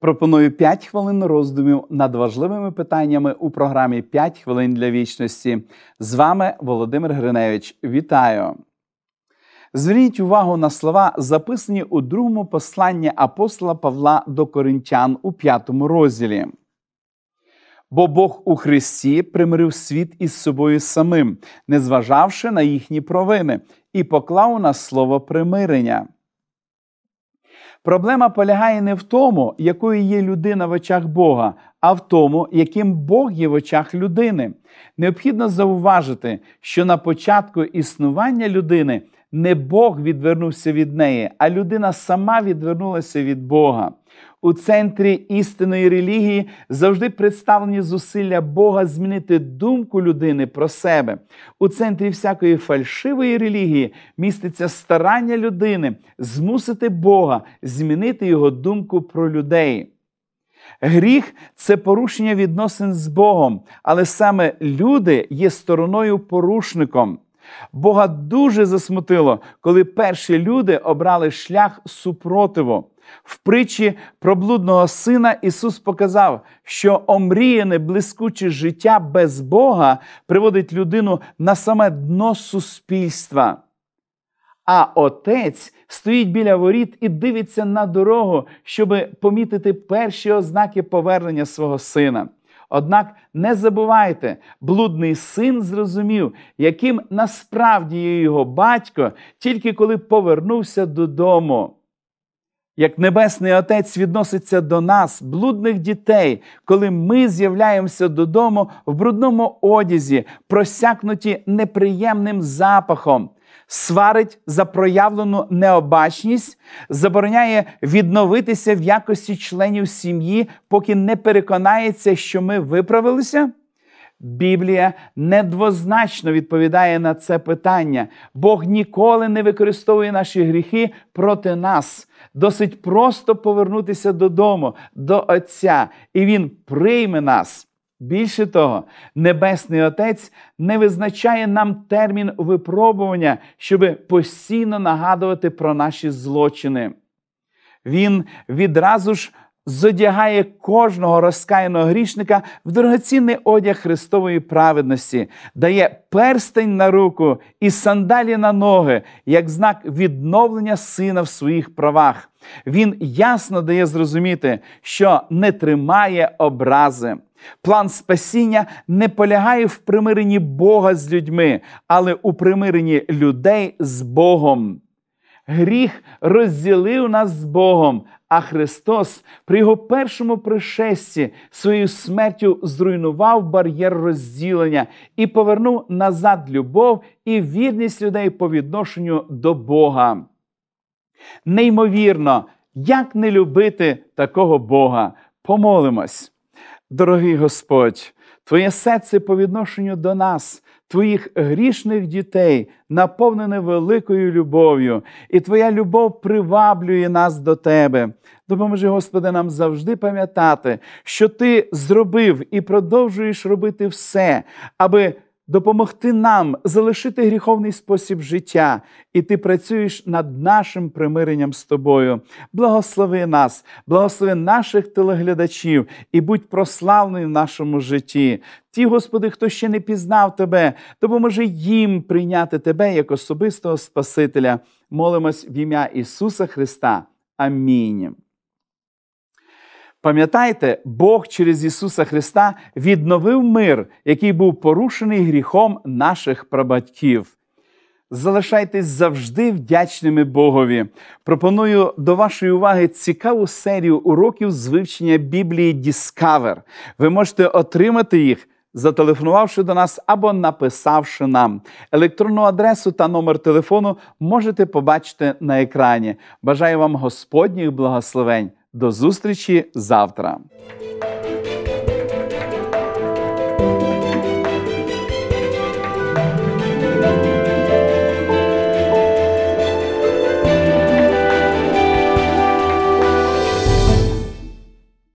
Пропоную 5 хвилин роздумів над важливими питаннями у програмі «5 хвилин для вічності. З вами Володимир Гриневич. Вітаю! Зверніть увагу на слова, записані у другому посланні апостола Павла до Коринтян у п'ятому розділі. Бо Бог у Христі примирив світ із собою самим, незважавши на їхні провини, і поклав у нас слово примирення. Проблема полягає не в тому, якою є людина в очах Бога, а в тому, яким Бог є в очах людини. Необхідно зауважити, що на початку існування людини не Бог відвернувся від неї, а людина сама відвернулася від Бога. У центрі істинної релігії завжди представлені зусилля Бога змінити думку людини про себе. У центрі всякої фальшивої релігії міститься старання людини змусити Бога змінити його думку про людей. Гріх це порушення відносин з Богом, але саме люди є стороною порушником. Бога дуже засмутило, коли перші люди обрали шлях супротиву. В притчі про блудного сина Ісус показав, що омріяне блискуче життя без Бога приводить людину на саме дно суспільства. А отець стоїть біля воріт і дивиться на дорогу, щоб помітити перші ознаки повернення свого сина. Однак не забувайте, блудний син зрозумів, яким насправді є його батько, тільки коли повернувся додому. Як Небесний Отець відноситься до нас, блудних дітей, коли ми з'являємося додому в брудному одязі, просякнуті неприємним запахом, сварить за проявлену необачність, забороняє відновитися в якості членів сім'ї, поки не переконається, що ми виправилися? Біблія недвозначно відповідає на це питання. Бог ніколи не використовує наші гріхи проти нас. Досить просто повернутися додому, до Отця, і Він прийме нас. Більше того, Небесний Отець не визначає нам термін випробування, щоб постійно нагадувати про наші злочини. Він відразу ж зодягає кожного розкаяного грішника в дорогоцінний одяг Христової праведності, дає перстень на руку і сандалі на ноги, як знак відновлення сина в своїх правах. Він ясно дає зрозуміти, що не тримає образи. План спасіння не полягає в примиренні Бога з людьми, але у примиренні людей з Богом. Гріх розділив нас з Богом, а Христос при його першому пришесті своєю смертю зруйнував бар'єр розділення і повернув назад любов і вірність людей по відношенню до Бога. Неймовірно, як не любити такого Бога? Помолимось. Дорогий Господь, Твоє серце по відношенню до нас, Твоїх грішних дітей, наповнене великою любов'ю, і Твоя любов приваблює нас до Тебе. Допоможи, Господи, нам завжди пам'ятати, що Ти зробив і продовжуєш робити все, аби допомогти нам залишити гріховний спосіб життя, і ти працюєш над нашим примиренням з тобою. Благослови нас, благослови наших телеглядачів і будь прославлений в нашому житті. Ті, Господи, хто ще не пізнав Тебе, допоможи їм прийняти Тебе як особистого Спасителя. Молимось в ім'я Ісуса Христа. Амінь. Пам'ятайте, Бог через Ісуса Христа відновив мир, який був порушений гріхом наших прабатьків. Залишайтесь завжди вдячними Богові. Пропоную до вашої уваги цікаву серію уроків з вивчення Біблії Discover. Ви можете отримати їх. Зателефонувавши до нас або написавши нам електронну адресу та номер телефону, можете побачити на екрані. Бажаю вам Господніх благословень. До зустрічі завтра.